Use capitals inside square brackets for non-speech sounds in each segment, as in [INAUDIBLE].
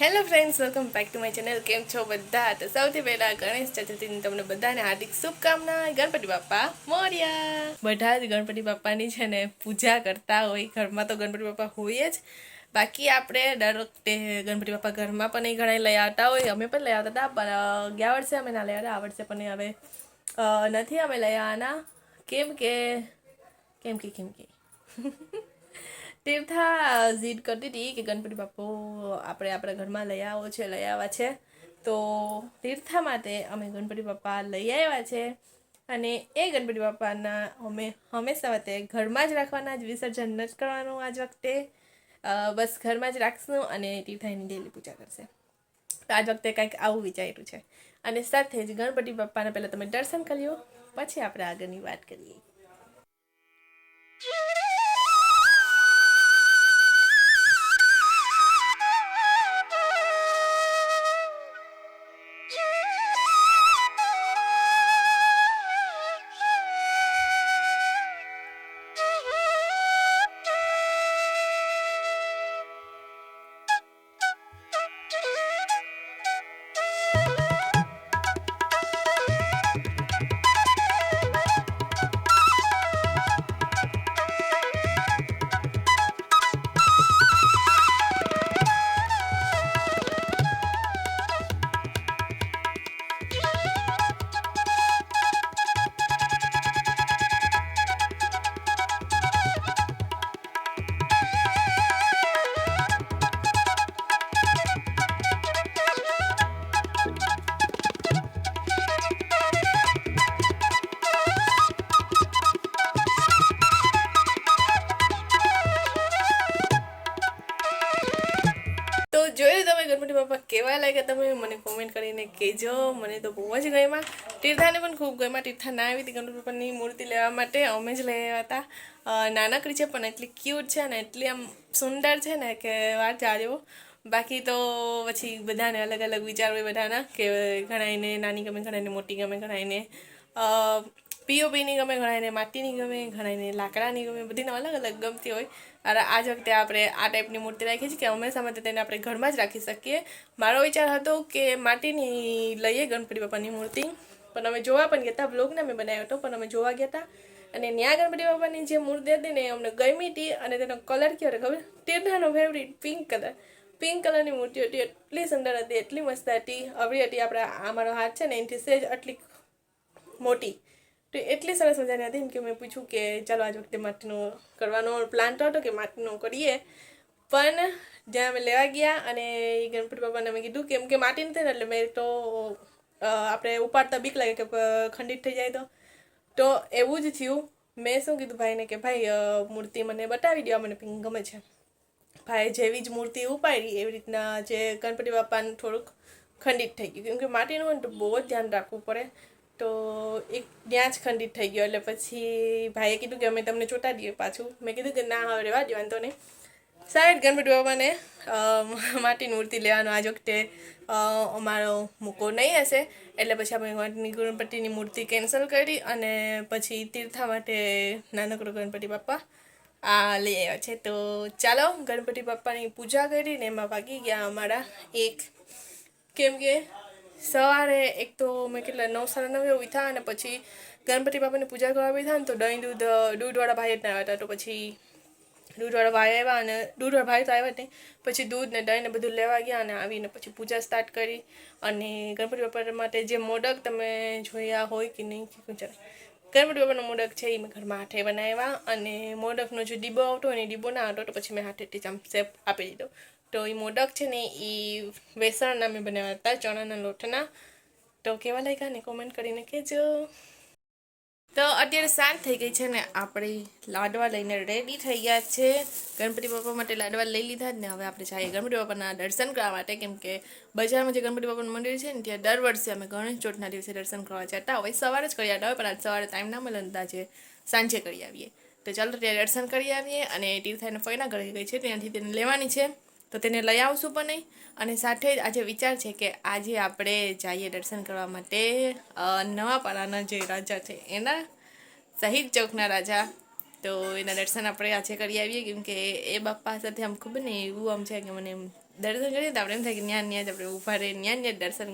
Hello friends welcome back to my channel કેમ છો બધા? તો સૌથી પહેલા ગણેશ ચતુર્થીની તમને બધાને હાર્દિક શુભકામના. ગણપતિ બાપા મોર્યા. બધા જ ગણપતિ બાપ્પાની છે ને પૂજા કરતા હોય. ઘરમાં તો ગણપતિ બાપા હોય જ. બાકી આપણે દર વખતે ગણપતિ બાપા ઘરમાં પણ નહીં ઘણા લઈ આવતા હોય. અમે પણ લઈ આવતા હતા, પણ ગયા વર્ષે અમે ના લઈ આવતા. આ વર્ષે પણ હવે નથી અમે લઈ આવવાના. કેમ કે કેમ કે કેમ કે? તીર્થા જીદ કરતી હતી કે ગણપતિ બાપુ આપણે આપણા ઘરમાં લઈ આવો છે, લઈ આવ્યા છે. તો તીર્થા માટે અમે ગણપતિ બાપા લઈ આવ્યા છે અને એ ગણપતિ બાપાના અમે હંમેશા માટે ઘરમાં જ રાખવાના જ વિસર્જન ન જ કરવાનું આજ વખતે. બસ ઘરમાં જ રાખશું અને તીર્થા એની ડેલી પૂજા કરશે. તો આજ વખતે કંઈક આવું વિચાર્યું છે. અને સાથે જ ગણપતિ બાપાના પહેલાં તમે દર્શન કર્યો પછી આપણે આગળની વાત કરીએ. ગણપતિ કેવા લાગ્યા તમે? મને કોમેન્ટ કરીને કહેજો. મને તો બહુ જ ગયમાં તીર્થાને પણ ખૂબ ગયમાં તીર્થા ના આવી હતી, ગણપતિ પપ્પાની મૂર્તિ લેવા માટે. અમે જ લઈ આવ્યા હતા. નાનકડી છે, પણ એટલી ક્યુટ છે ને એટલી આમ સુંદર છે ને કે વાત જાજો. બાકી તો પછી બધાને અલગ અલગ વિચાર હોય બધાના કે ઘણાઈને નાની ગમે ઘણાઈને મોટી ગમે ઘણાઈને પીઓપીની ગમે ઘણાઈને માટીની ગમે ઘણાઈને લાકડાની ગમે. બધીને અલગ અલગ ગમતી હોય. અને આજ વખતે આપણે આ ટાઈપની મૂર્તિ રાખી છે કે હંમેશા માટે તેને આપણે ઘરમાં જ રાખી શકીએ. મારો વિચાર હતો કે માટીની લઈએ ગણપતિ બાપાની મૂર્તિ. પણ અમે જોવા પણ ગયા હતા બ્લોગને અમે બનાવ્યો હતો, પણ અમે જોવા ગયા હતા. અને ન્યા ગણપતિ બાપાની જે મૂર્તિ હતી ને, અમને ગમી હતી અને તેનો કલર કયો હતો ખબર? તીર્થાનો ફેવરિટ પિંક કલર પિંક કલરની મૂર્તિ હતી, એટલી સુંદર હતી, એટલી મસ્ત હતી. અવળી હતી આપણા, આ મારો હાથ છે ને, એનાથી સેજ આટલી મોટી. તો એટલી સરસ મજાની હતી ને કે મેં પૂછ્યું કે ચાલો આજ વખતે માટીનો કરવાનો પ્લાન તો હતો કે માટીનો કરીએ. પણ જ્યાં અમે લેવા ગયા અને ગણપતિ બાપાને મેં કીધું કેમ કે માટી નથી ને એટલે મેં તો આપણે ઉપાડતા બીક લાગે કે ખંડિત થઈ જાય તો. તો એવું જ થયું. મેં શું કીધું ભાઈને કે ભાઈ મૂર્તિ મને બતાવી દો મને પિંક ગમે છે. ભાઈ જેવી જ મૂર્તિ ઉપાડી, એવી રીતના જે ગણપતિ બાપાનું થોડુંક ખંડિત થઈ ગયું. કેમ કે માટીનું હોય ને તો બહુ જ ધ્યાન રાખવું પડે. તો એક ત્યાં જ ખંડિત થઈ ગયો એટલે પછી ભાઈએ કીધું કે અમે તમને ચોંટા દઈએ પાછું. મેં કીધું કે ના, હવે રહેવા દો, વાંધો નહીં. સાહેબ, ગણપતિ બાબાને માટીની મૂર્તિ લેવાનો આજ વખતે અમારો મૂકો નહીં હશે. એટલે પછી અમે માટીની ગણપતિની મૂર્તિ કેન્સલ કરી અને પછી તીર્થા માટે નાનકડો ગણપતિ બાપા આ લઈ આવ્યા છે. તો ચાલો, ગણપતિ બાપાની પૂજા કરીને એમાં વાગી ગયા અમારા એક. કેમ કે સવારે એક તો મેં કેટલા નવ, સાડા નવે ઉઠા અને પછી ગણપતિ બાપાની પૂજા કરવા બેઠા ને તો દહીં, દૂધ, દૂધવાળા ભાઈ જ ના આવ્યા હતા. તો પછી દૂધવાળા ભાઈ આવ્યા અને દૂધવાળા ભાઈ તો આવ્યા નહીં. પછી દૂધ ને દહીં ને બધું લેવા ગયા અને આવીને પછી પૂજા સ્ટાર્ટ કરી. અને ગણપતિ બાપા માટે જે મોડક તમે જોયા હોય કે નહીં, કે શું ગણપતિ બાપાનો મોડક છે એ મેં ઘરમાં હાથે બનાવ્યા અને મોડકનો જે ડીબો આવતો અને ડીબો ના આવતો તો પછી મેં હાથેથી આમ શેપ આપી દીધો. તો એ મોડક છે ને એ વેસણના મેં બનાવ્યા હતા ચણાના લોટના. તો કેવા લાગ્યા ને કોમેન્ટ કરીને કહેજો. તો અત્યારે સાંજ થઈ ગઈ છે ને આપણે લાડવા લઈને રેડી થઈ ગયા છે. ગણપતિ બાપા માટે લાડવા લઈ લીધા જ ને હવે આપણે જઈએ ગણપતિ બાપાના દર્શન કરવા માટે. કેમ કે બજારમાં જે ગણપતિ બાપાનું મંદિર છે ને ત્યાં દર વર્ષે અમે ગણેશ ચોથના દિવસે દર્શન કરવા જતા હોય. સવારે જ કરી આવતા હોય, પણ આજ સવારે ટાઈમ ના મળે છે સાંજે કરી આવીએ. તો ચાલો ત્યાં દર્શન કરી આવીએ અને તીર્થાને ફઈના ઘરે ગઈ છે, ત્યાંથી તેને લેવાની છે. તો તેને લઈ આવશું પણ નહીં. અને સાથે જ આજે વિચાર છે કે આજે આપણે જઈએ દર્શન કરવા માટે નવાપાડાના જે રાજા છે એના શહીદ ચોકના રાજા. તો એના દર્શન આપણે આજે કરી આવીએ, કેમ કે એ બાપા સાથે આમ ખબર ને એવું આમ છે કે મને દર્શન કરીએ તો આપણે એમ થાય કે ન્યા ન્યા જ આપણે ઊભા રહીએ, ન્યા ન્યા દર્શન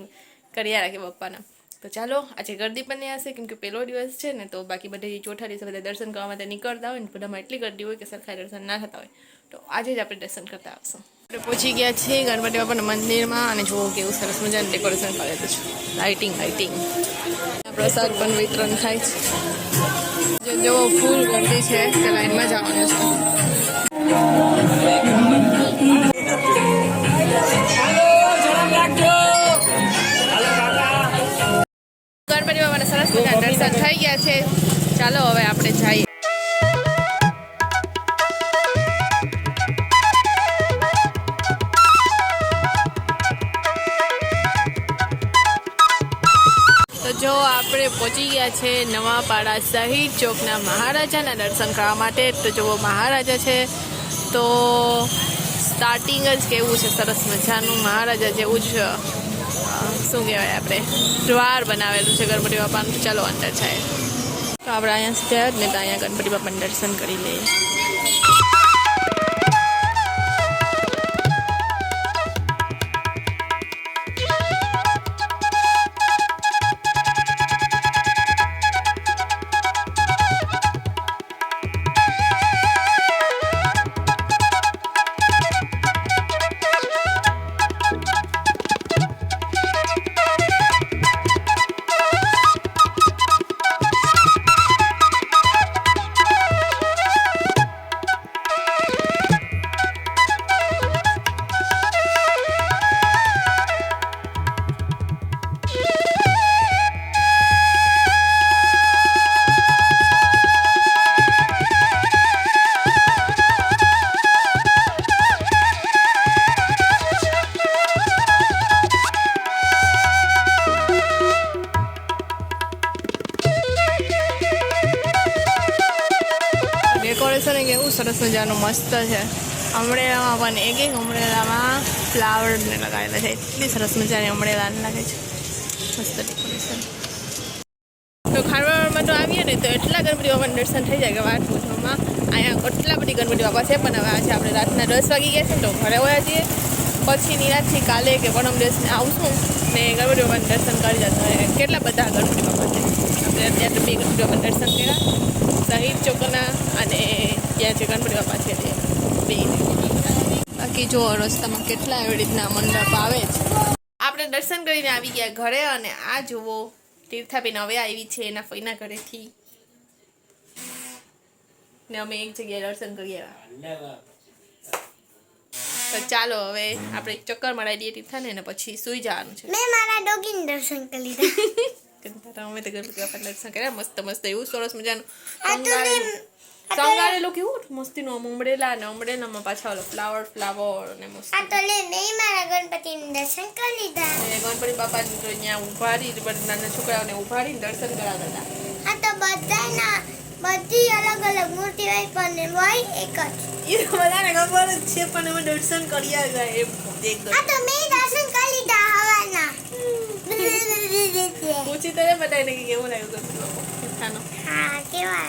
કર્યા રાખીએ બાપાના. તો ચાલો, આજે ગરદી પણ નહીં હશે, કેમ કે પહેલો દિવસ છે ને, તો બાકી બધા ચોથા દિવસે બધા દર્શન કરવા માટે નીકળતા હોય ને બધામાં એટલી ગરદી હોય કે સરખા દર્શન ના થતા હોય. તો આજે જ આપણે દર્શન કરતા આવશું. પહોંચી ગયા છીએ ગણપતિ બાપાના મંદિરમાં અને જુઓ કેવું સરસ મજાનું ડેકોરેશન કરેલું છે. લાઇટિંગ લાઇટિંગ પ્રસાદ પણ વિતરણ થાય છે. જો જો ફૂલ ગરદી છે તે લાઈનમાં જવાનું છે. જો આપણે પહોંચી ગયા છે નવાપાડા શહીદ ચોકના મહારાજાના દર્શન કરવા માટે, તો જો મહારાજા છે. તો સ્ટાર્ટિંગ જ કેવું છે સરસ મજાનું. મહારાજા જેવું જ શું કહેવાય આપણે, દ્વાર બનાવેલું છે ગણપતિ બાપાનું. ચાલો અંદર જાય. તો આપણે અહીંયા સુધી આવ્યા ને, તો અહીંયા ગણપતિ બાપાનું દર્શન કરી લઈએ. ડેકોરેશન કેવું સરસ મજાનું મસ્ત છે. અમરેલામાં પણ એક એક અમરેલામાં ફ્લાવરને લગાવેલા છે. એટલી સરસ મજાની અમરેલાને લાગે છે. મસ્ત ડેકોરેશન તો ખારવાડમાં તો આવીએ ને, તો એટલા ગણપતિ બાપાના દર્શન થઈ જાય કે વાત પૂછવામાં. અહીંયા કેટલા બધી ગણપતિ બાપા છે, પણ હવે આજે આપણે રાતના દસ વાગી ગયા છે ને, તો ઘરે વયા જઈએ. પછી નિરાજથી કાલે કે પરમ દિવસને આવશું ને ગણપતિ બાપાના દર્શન કરી જતા કેટલા બધા ગણપતિ બાપા છે. આપણે અત્યારે બે ગણપતિ બાપાના દર્શન કર્યા. શહીદ ચોકના અને ત્યાં જે ગણપતિ બાપા છે તે બે બાકી જો રસ્તામાં કેટલા એવી રીતના મંડપ આવે છે. આપણે દર્શન કરીને આવી ગયા ઘરે અને આ જુઓ તીર્થાબેન હવે આવી છે એના ફઈના ઘરેથી. ને અમે એક જગ્યાએ દર્શન કરી આવ્યા. તો ચાલો હવે આપણે ચક્કર મળાવી દઈએ તીર્થાને અને પછી સુઈ જવાનું છે. મેં મારા ડોગીને દર્શન કરી લીધા. [LAUGHS] કંટાળા અમે તો ગણપતિ પાટલા દર્શન કર્યા મસ્ત મસ્ત એવું સરસ મજાનું. શણગારેલું કેવું? મસ્તીનું આમ ઉમળેલા અને ઉમળેલામાં પાછા ઓલો ફ્લાવર ફ્લાવર ને મસ્ત. આ તો લે મેં મારા ગણપતિને દર્શન કરી લીધા. અને ગણપતિ બાપાને તો અહીંયા ઉભારી બધા નાના છોકરાઓને ઉભારીને દર્શન કરાવતા હતા. આ તો બધાના બધી અલગ અલગ મૂર્તિ હોય પણ હોય એક જ. એ બધાને ખબર જ છે પણ અમે દર્શન કરી આવ્યા એમ એકદમ આ તો મેં દર્શન કરી લીધા હવાના. [LAUGHS] પૂછી દેશે પૂછી તો કે કેવું લાગ્યું હતું હા કેવા